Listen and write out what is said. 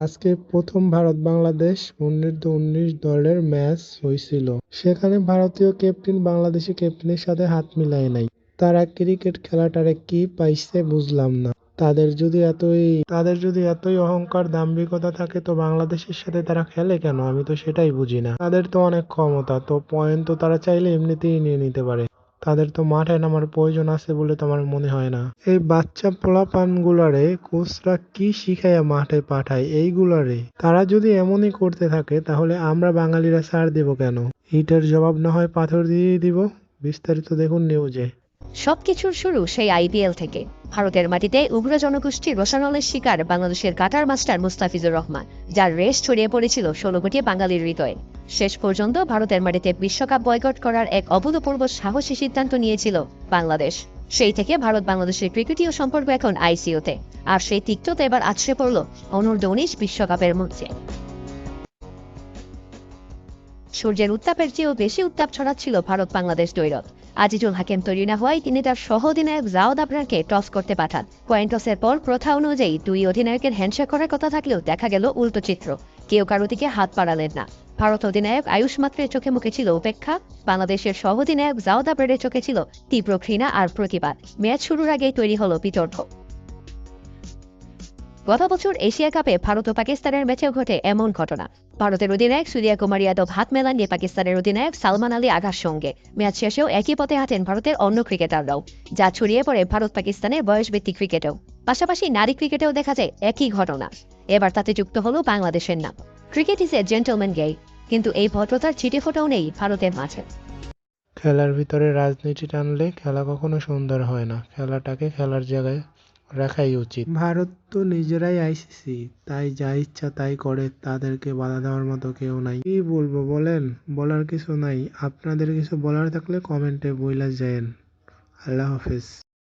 আজকে প্রথম ভারত বাংলাদেশ অনূর্ধ্ব উনিশ দলের ম্যাচ হয়েছিল। সেখানে ভারতীয় ক্যাপ্টেন বাংলাদেশি ক্যাপ্টেনের সাথে হাত মিলায় নাই। তারা ক্রিকেট খেলাটারে কি পাইছে বুঝলাম না। তাদের যদি এতই, তাদের যদি এতই অহংকার, দাম্ভিকতা থাকে, তো বাংলাদেশের সাথে তারা খেলে কেন? আমি তো সেটাই বুঝি না। তাদের তো অনেক ক্ষমতা, তো পয়েন্ট তো তারা চাইলে এমনিতেই নিয়ে নিতে পারে। তাদের তো মাঠে নামার প্রয়োজন আছে বলে তো আমার মনে হয় না। এই বাচ্চা পোলাপান গুলারে কোচরা কি শিখাইয়া মাঠে পাঠায় এইগুলারে? তারা যদি এমনই করতে থাকে, তাহলে আমরা বাঙালিরা ছাড় দেব কেন? ইটের জবাব না হয় পাথর দিয়েই দিব। বিস্তারিত দেখুন নিউজে। সবকিছুর শুরু সেই আইপিএল থেকে। ভারতের মাটিতে উগ্র জনগোষ্ঠী রোশানলের শিকার বাংলাদেশের কাটার মাস্টার মুস্তাফিজুর রহমান, যার রেশ ছড়িয়ে পড়েছিল ষোলো কোটি বাঙালির হৃদয়ে। শেষ পর্যন্ত ভারতের মাটিতে বিশ্বকাপ বয়কট করার এক অভূতপূর্ব সাহসী সিদ্ধান্ত নিয়েছিল বাংলাদেশ। সেই থেকে ভারত বাংলাদেশের ক্রিকেটীয় সম্পর্ক এখন আইসিওতে। আর সেই তিক্ততা এবার আছড়ে পড়ল অনূর্ধ্ব উনিশ বিশ্বকাপের মধ্যে সূর্যের উত্তাপের চেয়েও বেশি উত্তাপ ছড়াচ্ছিল ভারত বাংলাদেশ দৈরত আজিজুল হাকিম তৈরি না হওয়ায় তিনি তার সহ অধিনায়ক জাওদ আবরারকে টস করতে পাঠান। কয়েন টসের পর প্রথা অনুযায়ী দুই অধিনায়কের হ্যান্ডশেক করার কথা থাকলেও দেখা গেল উল্টো চিত্র। কেউ কারও দিকে হাত পাড়ালেন না। ভারত অধিনায়ক আয়ুষ মাত্রের চোখে মুখে ছিল উপেক্ষা। বাংলাদেশের সহ অধিনায়ক জাওদ আবরারের চোখে ছিল তীব্র ঘৃণা আর প্রতিবাদ। ম্যাচ শুরুর আগেই তৈরি হলো বিতর্ক। গত বছর এশিয়া কাপে ভারত ও পাকিস্তানের ম্যাচেও ঘটে এমন ঘটনা। ভারতের অধিনায়ক সূর্যা কুমার যাদব হাত মেলান দিয়ে পাকিস্তানের অধিনায়ক সালমান আলী আঘার সঙ্গে। ম্যাচ শেষেও একই পথে হাঁটেন ভারতের অন্য ক্রিকেটাররাও। যা ছড়িয়ে পড়ে ভারত পাকিস্তানের বয়সভিত্তিক ক্রিকেটেও। পাশাপাশি নারী ক্রিকেটেও দেখা যায় একই ঘটনা। এবার তাতে যুক্ত হলো বাংলাদেশের নাম। Cricket is a gentleman game, কিন্তু এই ভদ্রতার ছিটে ফোটাও নেই ভারতের মাঝে। খেলার ভিতরে রাজনীতি টানলে খেলা কখনো সুন্দর হয় না। খেলাটাকে খেলার জায়গায় রাখাই উচিত। ভারত তো নিজেরাই আইসিসি, তাই যা ইচ্ছা তাই করে, তাদেরকে বাধা দেওয়ার মতো কেউ নাই। কি বলব বলেন? বলার কিছু নাই। আপনাদের কিছু বলার থাকলে কমেন্টে বইলা যায়েন। আল্লাহ হাফেজ।